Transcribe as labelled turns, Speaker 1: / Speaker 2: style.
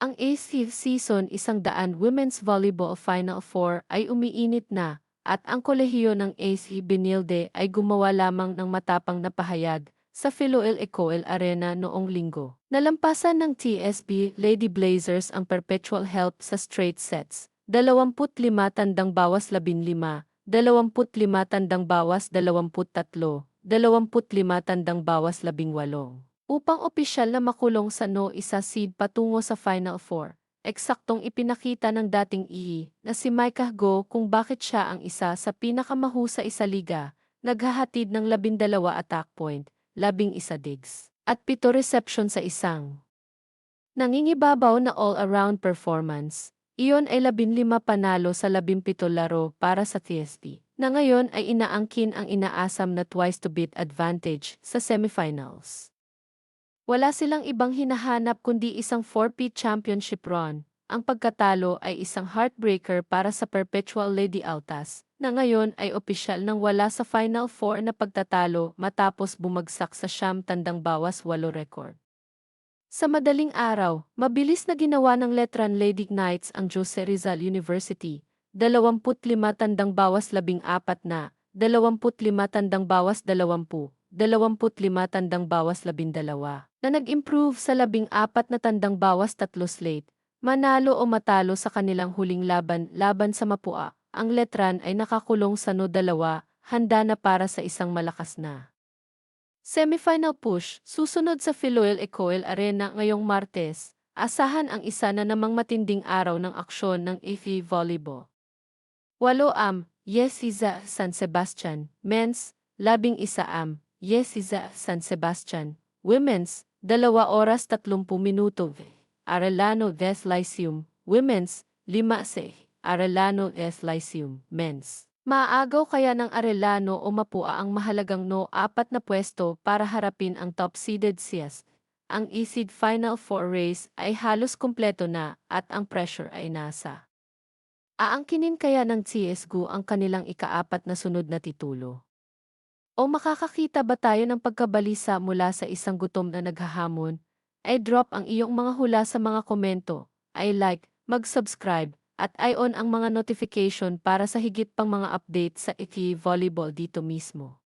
Speaker 1: Ang ACV Season isang daan Women's Volleyball Final Four ay umiinit na at ang kolehiyo ng AC Benilde ay gumawa lamang ng matapang na pahayag sa Philoel Ecoel Arena noong linggo. Nalampasan ng TSB Lady Blazers ang perpetual help sa straight sets. 25 tandang bawas 15, 25 tandang bawas 23, 25 tandang bawas 18 upang opisyal na makulong sa no isa seed patungo sa Final Four. Eksaktong ipinakita ng dating EE na si Micah Go kung bakit siya ang isa sa pinakamahusay sa liga, naghahatid ng labindalawa attack point, labing isa digs, at pito reception sa isang. Nangingibabaw na all-around performance, iyon ay labinlima panalo sa labimpito laro para sa TST, na ngayon ay inaangkin ang inaasam na twice-to-beat advantage sa semifinals. Wala silang ibang hinahanap kundi isang 4-peat championship run. Ang pagkatalo ay isang heartbreaker para sa Perpetual Lady Altas, na ngayon ay opisyal nang wala sa Final Four na pagtatalo matapos bumagsak sa siyam tandang bawas walo record. Sa madaling araw, mabilis na ginawa ng Letran Lady Knights ang Jose Rizal University, 25 tandang bawas 14 na, 25 tandang bawas 20, 25 tandang bawas 12, na nag-improve sa 14 na tandang bawas tatlo slate. Manalo o matalo sa kanilang huling laban laban sa Mapua, ang letran ay nakakulong sa no dalawa, handa na para sa isang malakas na. Semifinal push, susunod sa Philoel Ecoel Arena ngayong Martes, asahan ang isa na namang matinding araw ng aksyon ng AFI Volleyball. Walo am, Yesiza San Sebastian, Men's, labing isa am, Yesiza San Sebastian, Women's, dalawa oras 30 minuto. Arellano Des Lyceum, Women's, lima se. Arellano Des Lyceum, Men's. Maagaw kaya ng Arellano o Mapua ang mahalagang no apat na pwesto para harapin ang top-seeded CS. Ang e-seed Final Four race ay halos kumpleto na at ang pressure ay nasa. Aangkinin kaya ng CSGO ang kanilang ikaapat na sunod na titulo. O makakakita ba tayo ng pagkabalisa mula sa isang gutom na naghahamon? Ay drop ang iyong mga hula sa mga komento, ay like, mag-subscribe, at i-on ang mga notification para sa higit pang mga update sa Iki Volleyball dito mismo.